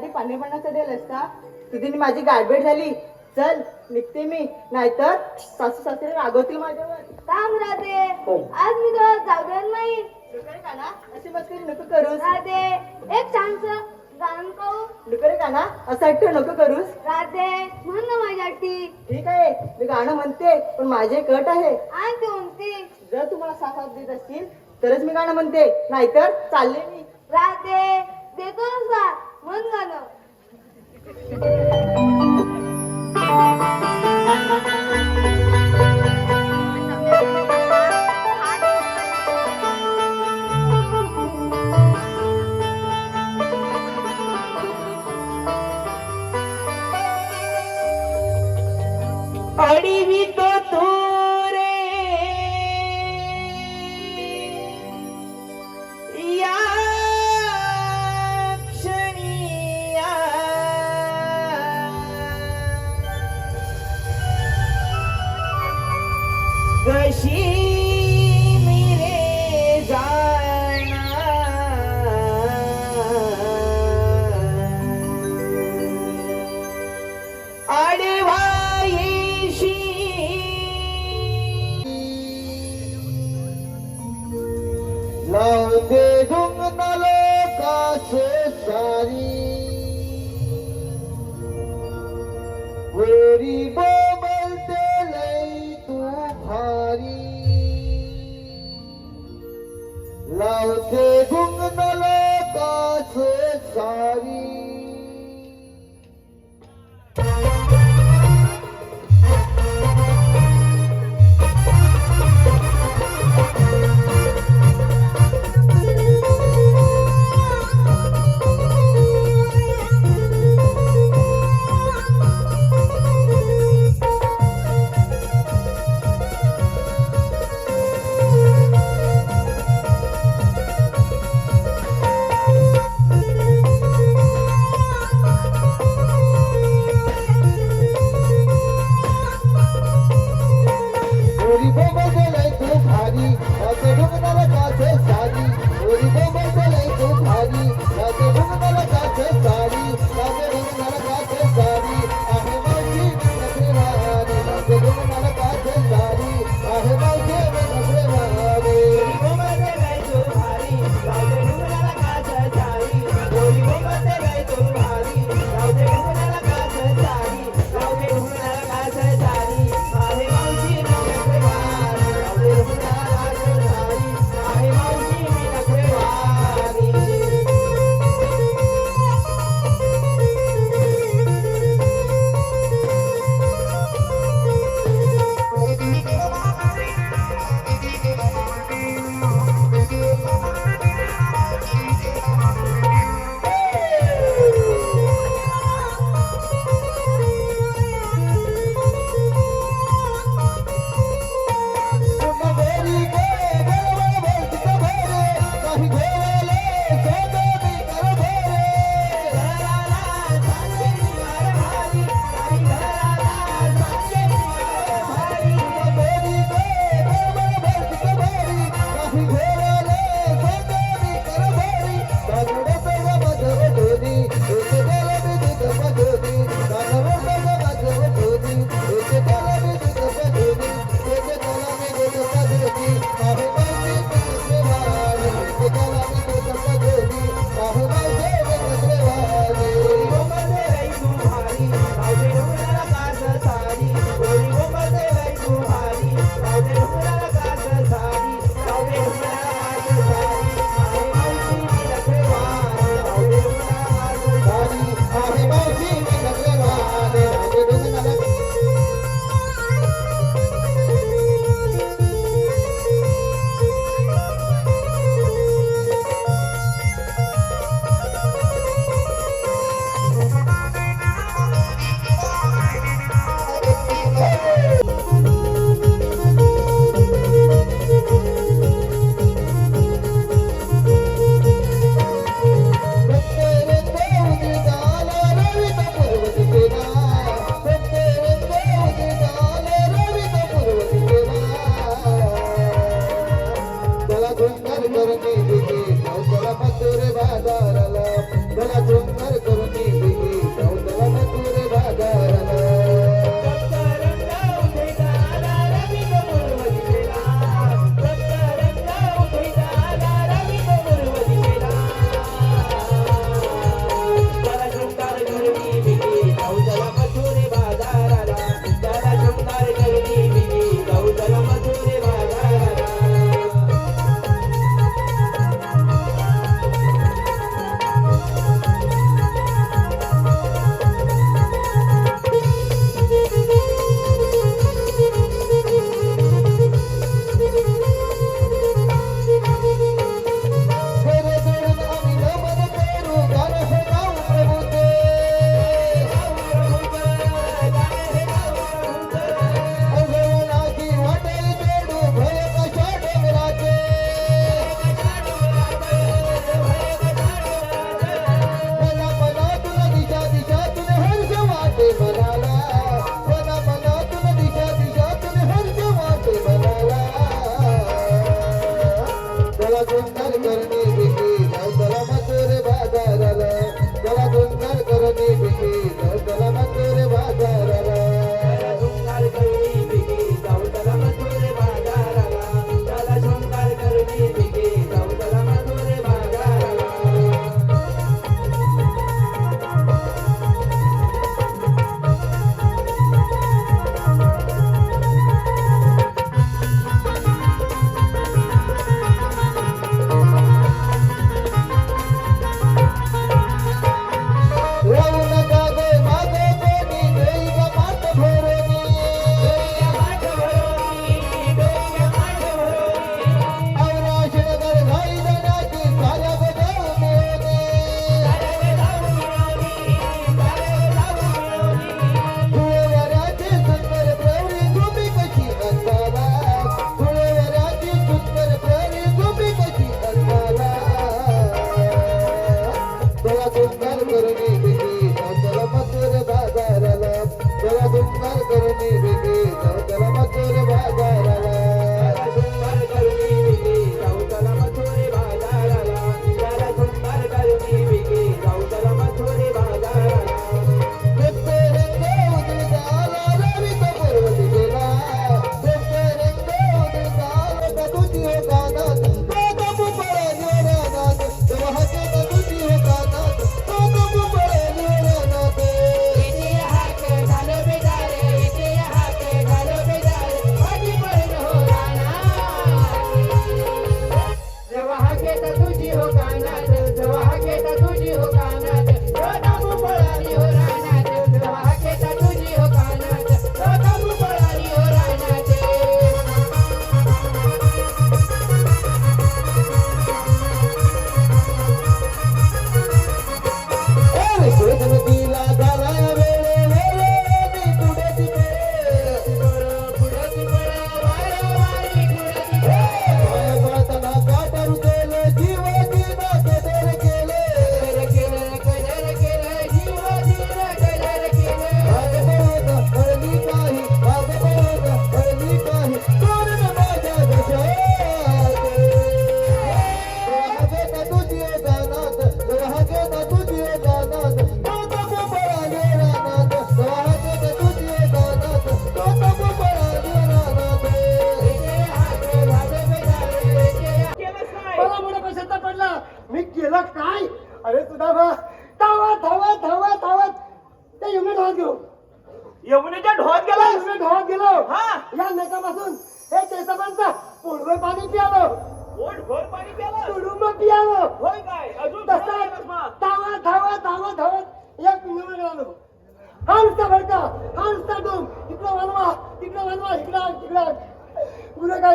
आधी पाणी पण चढेलच का? तुझी माझी गाडबेट झाली. चल निघते मी. नाहीतर सासू सासरे रागवतील माझ्यावर. काम राहते हो. आज मी तुला जागरण नाही. काना अशी मस्करी नको करूस. राहते एक चान्स असं एकटं नको करूस. राहते म्हण ना माझ्या अटी ठीक आहे. मी गाणं म्हणते पण माझे कट आहे. आणि ती म्हणते. जर तुम्हाला साथ देत असतील तरच मी गाणं म्हणते. नाहीतर चालले मी. राहते देतो ना साथ मन झालं Thank you. Peribor.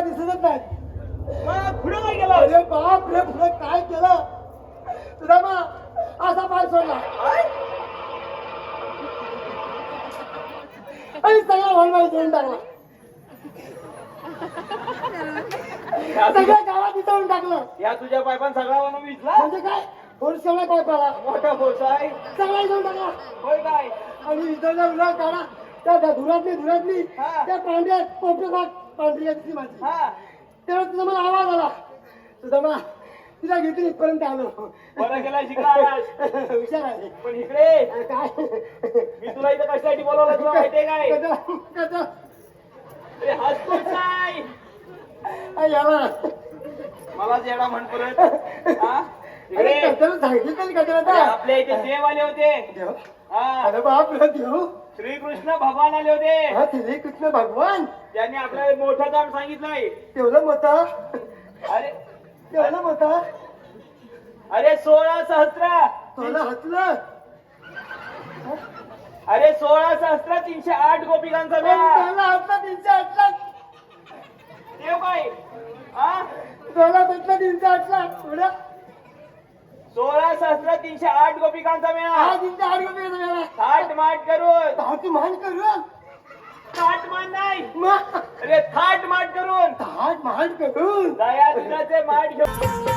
दिसतच नाही. पुढे काय गेला अरे बाप रे पुढे काय केलं? तुझा मग असा पाय सोडला. आणि सगळा सोडून टाकला. सगळ्या गावात विचारून टाकलं. या तुझ्या पायपान सगळा विचला म्हणजे काय? थोडी सगळ्या काय पाला मोठा फोर्स आहे. सगळा विचारून टाकला. होय काय? आणि विचारला उलट काढा. त्या धुरातली धुरातली. त्या पांढऱ्या पोपट पांढरी माझी. हा. तेव्हा तुझा मला आवाज आला. तुझा मला तिला घेतली इथपर्यंत आलो. बरं आहे. पण इकडे काय? मी तुला इथं कशासाठी बोलवलं तुला माहितीये काय? कचरा कचरा अरे काय? याला. मला जेडा म्हण परत. हा? अरे सांगितलं तरी अरे आपल्या इथे देव आले होते. देव? हा. अरे बाप रे देव. श्रीकृष्ण भगवान आले होते. हा श्री कृष्ण भगवान? त्यांनी आपल्याला मोठं काम सांगितलंय तेवढं मत अरे तेवढं मत अरे सोळा सहस्त्र तुला हसलं अरे सोळा सहस्त्र तीनशे आठ गोपिकांचा मेळा. तुला हसलं तीनशे आठला देव काय हा? तुला भेटलं तीनशे आठला सोळा सहस्त्र तीनशे आठ गोपिकांचा हा मेळा तीनशे आठ रुपये मिळाला थाट माट करून. दहाची मान करून? थाट मान नाही. अरे थाट माट करून. दहाच मान करून? दया दुधाचे माठ घेऊन.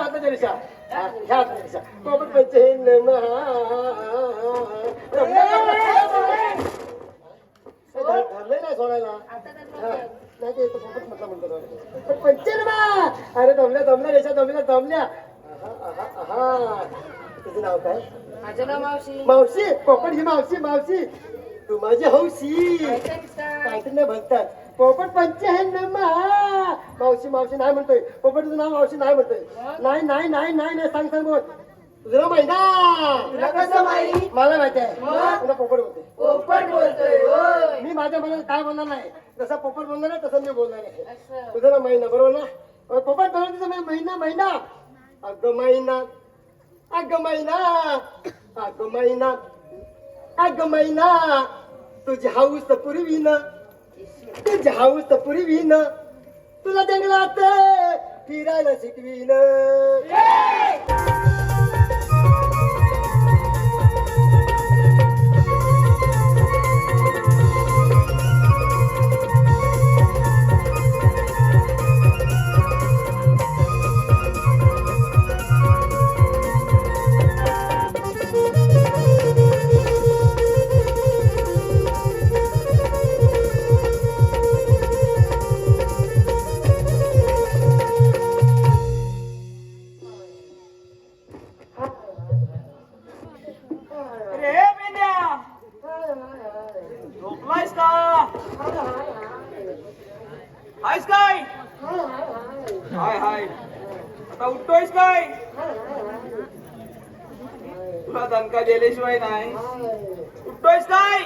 ह्या रिक्षा पोपट पंचे नमः धरले नाही सोडायला. आता तर हा, म्हणते. नाही ते इथं पोपट म्हटलं म्हणतो तो. पण पंचे नमः अरे दमल्या दमल्या रेषा दमल्या दमल्या. तुझं नाव काय? माझं नाव मावशी. मावशी? पोपट ही मावशी मावशी. तू माझी हौशी. काहीतरी नाही म्हणतात पोपट पंच आहे ना मा. मावशी मावशी नाही म्हणतोय. पोपट तुझं नाव मावशी नाही म्हणतोय. नाही नाही नाही नाही नाही सांग सांग बोल. तुझं नाव माहिती तुला कसं माहीत? मला माहिती आहे. मग? तुला पोपट बोलते पोपट बोलतोय होय. मी माझ्या मनात काय बोलणार नाही. जसा पोपट बोलणार आहे तसं मी बोलणार आहे. असं. तुझं महिना बरोबर ना? पोपट बरोबर तुझं नाव महिना महिना अगं महिना अगं महिना अगं महिना अगं महिना तुझी हाऊस ते तुझी हाऊस पुरवीन तुला जंगलात फिरायला शिकवीन. आता तुला दणका दिल्याशिवाय नाही. उठतोयस नाही.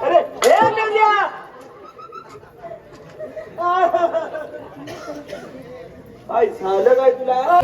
अरे हे काय झालं काय तुला?